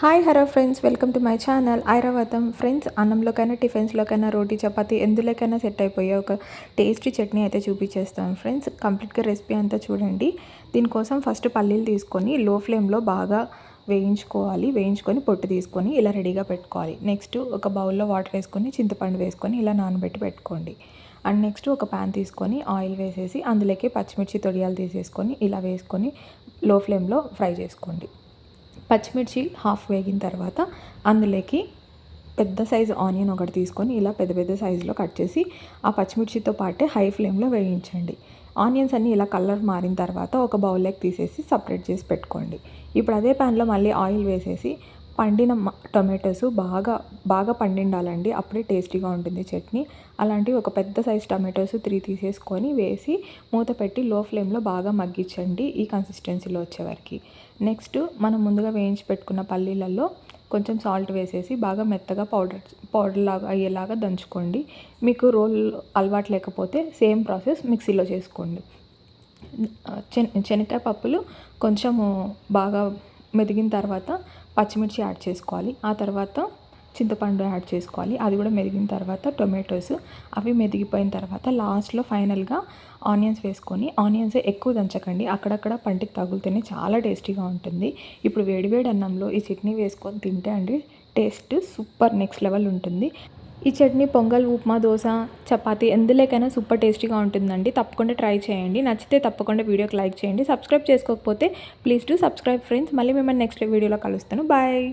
Hi hello friends. Welcome to my channel. Airavatham. Friends అన్నంలోకైనా టిఫిన్స్లోకైనా రోటీ చపాతి ఎందులోకైనా సెట్ అయిపోయే ఒక టేస్టీ చట్నీ అయితే చూపించేస్తాను ఫ్రెండ్స్. కంప్లీట్గా రెసిపీ అంతా చూడండి. దీనికోసం ఫస్ట్ పల్లీలు తీసుకొని లో ఫ్లేమ్లో బాగా వేయించుకోవాలి. వేయించుకొని పొట్టు తీసుకొని ఇలా రెడీగా పెట్టుకోవాలి. నెక్స్ట్ ఒక బౌల్లో వాటర్ వేసుకొని చింతపండు వేసుకొని ఇలా నానబెట్టి పెట్టుకోండి. అండ్ నెక్స్ట్ ఒక ప్యాన్ తీసుకొని ఆయిల్ వేసేసి అందులోకి పచ్చిమిర్చి తొడియాలు తీసేసుకొని ఇలా వేసుకొని లో ఫ్లేమ్లో ఫ్రై చేసుకోండి. పచ్చిమిర్చి హాఫ్ వేగిన తర్వాత అందులోకి పెద్ద సైజు ఆనియన్ ఒకటి తీసుకొని ఇలా పెద్ద పెద్ద సైజులో కట్ చేసి ఆ పచ్చిమిర్చితో పాటే హై ఫ్లేమ్లో వేయించండి. ఆనియన్స్ అన్నీ ఇలా కలర్ మారిన తర్వాత ఒక బౌల్లోకి తీసేసి సపరేట్ చేసి పెట్టుకోండి. ఇప్పుడు అదే ప్యాన్లో మళ్ళీ ఆయిల్ వేసేసి పండిన టొమాటోస్ బాగా బాగా పండిండాలండి. అప్పుడే టేస్టీగా ఉంటుంది చట్నీ. అలాంటి ఒక పెద్ద సైజ్ టొమాటోస్ త్రీ తీసేసుకొని వేసి మూత పెట్టి లో ఫ్లేమ్లో బాగా మగ్గించండి ఈ కన్సిస్టెన్సీలో వచ్చేవరకు నెక్స్ట్ మనం ముందుగా వేయించి పెట్టుకున్న పల్లీలలో కొంచెం సాల్ట్ వేసేసి బాగా మెత్తగా పౌడర్ పౌడర్ లాగా అయ్యేలాగా దంచుకోండి. మీకు రోల్ అలవాటు లేకపోతే సేమ్ ప్రాసెస్ మిక్సీలో చేసుకోండి. శనగకాయ పప్పులు కొంచెము బాగా మెదిగిన తర్వాత పచ్చిమిర్చి యాడ్ చేసుకోవాలి. ఆ తర్వాత చింతపండు యాడ్ చేసుకోవాలి. అది కూడా మెదిగిన తర్వాత టొమాటోస్ అవి మెదిగిపోయిన తర్వాత లాస్ట్లో ఫైనల్గా ఆనియన్స్ వేసుకొని ఆనియన్స్ ఎక్కువ దంచకండి. అక్కడక్కడ పంటికి తగులుతేనే చాలా టేస్టీగా ఉంటుంది. ఇప్పుడు వేడివేడి అన్నంలో ఈ చట్నీ వేసుకొని తింటే అండి టేస్ట్ సూపర్ నెక్స్ట్ లెవెల్ ఉంటుంది. ఈ చట్నీ పొంగల్ ఉప్మా దోశ చపాతి ఎందులోకైనా సూపర్ టేస్టీగా ఉంటుందండి. తప్పకుండా ట్రై చేయండి. నచ్చితే తప్పకుండా వీడియోకి లైక్ చేయండి. సబ్స్క్రైబ్ చేసుకోకపోతే ప్లీజ్ టు సబ్స్క్రైబ్ ఫ్రెండ్స్. మళ్ళీ మిమ్మల్ని నెక్స్ట్ వీడియోలో కలుస్తాను. బాయ్.